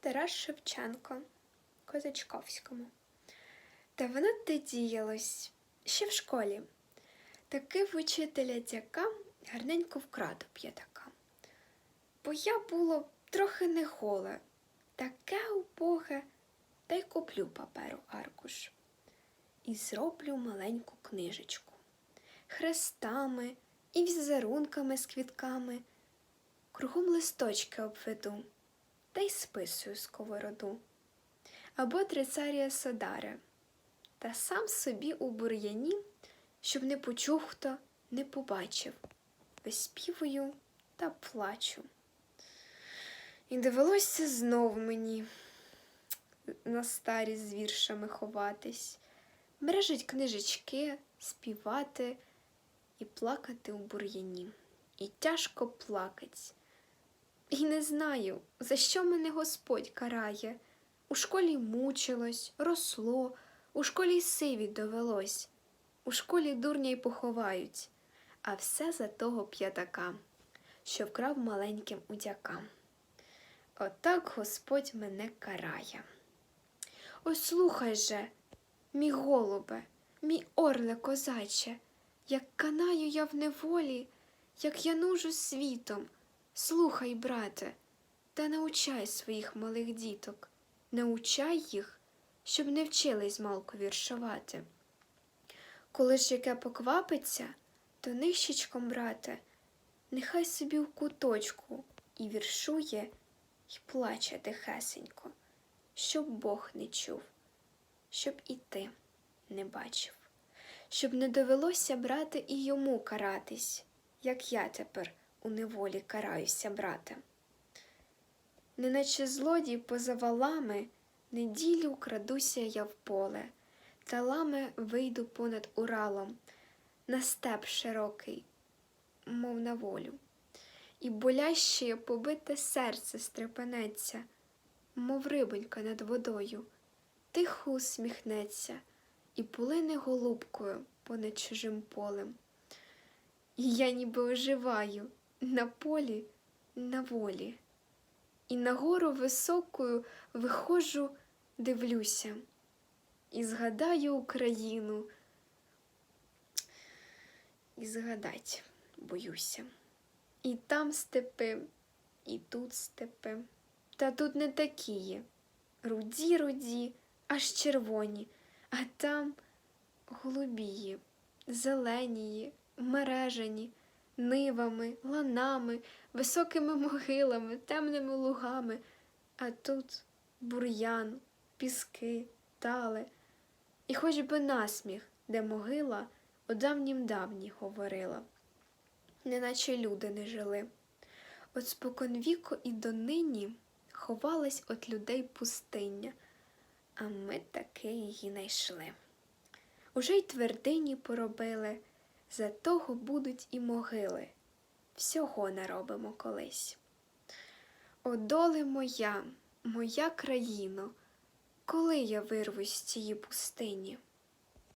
Тарас Шевченко Козачковському. Та воно те діялось ще в школі. Таки в учителя дяка гарненько вкраду п'ятака. Бо я було трохи не голе, таке убоге, та й куплю паперу аркуш. І зроблю маленьку книжечку хрестами і візерунками з квітками. Кругом листочки обведу та й списую сковороду. Або трицарія Содаре, та сам собі у бур'яні, щоб не почув хто, не побачив, виспівую та плачу. І довелося знов мені на старість з віршами ховатись, мережить книжечки, співати і плакати у бур'яні. І тяжко плакать. І не знаю, за що мене Господь карає. У школі мучилось, росло, у школі сиві довелось, у школі дурня й поховають, а все за того п'ятака, що вкрав маленьким удяка. Отак Господь мене карає. Ось слухай же, мій голубе, мій орле козаче, як канаю я в неволі, як я нужу світом. Слухай, брате, та научай своїх малих діток, научай їх, щоб не вчились змалку віршувати. Коли ж яке поквапиться, то нищечком, брате, нехай собі в куточку і віршує, й плаче тихесенько, щоб Бог не чув, щоб і ти не бачив, щоб не довелося брати і йому каратись, як я тепер у неволі караюся, брате. Неначе злодій поза валами неділю крадуся я в поле, та лами вийду понад Уралом, на степ широкий, мов на волю, і боляще побите серце стрепенеться, мов рибонька над водою, тихо усміхнеться і полине голубкою понад чужим полем. І я ніби оживаю на полі, на волі. І на гору високою виходжу, дивлюся, і згадаю Україну, і згадать боюся. І там степи, і тут степи, та тут не такі є. Руді, руді, аж червоні, а там голубії, зеленії, мережені, нивами, ланами, високими могилами, темними лугами, а тут бур'ян, піски, тали, і хоч би насміх, де могила о давнім давні говорила, неначе люди не жили. От споконвіку і донині ховалась от людей пустиня, а ми таки її найшли. Уже й твердині поробили, за того будуть і могили. Всього наробимо колись. О, доле моя, моя країно, коли я вирвусь з цієї пустині?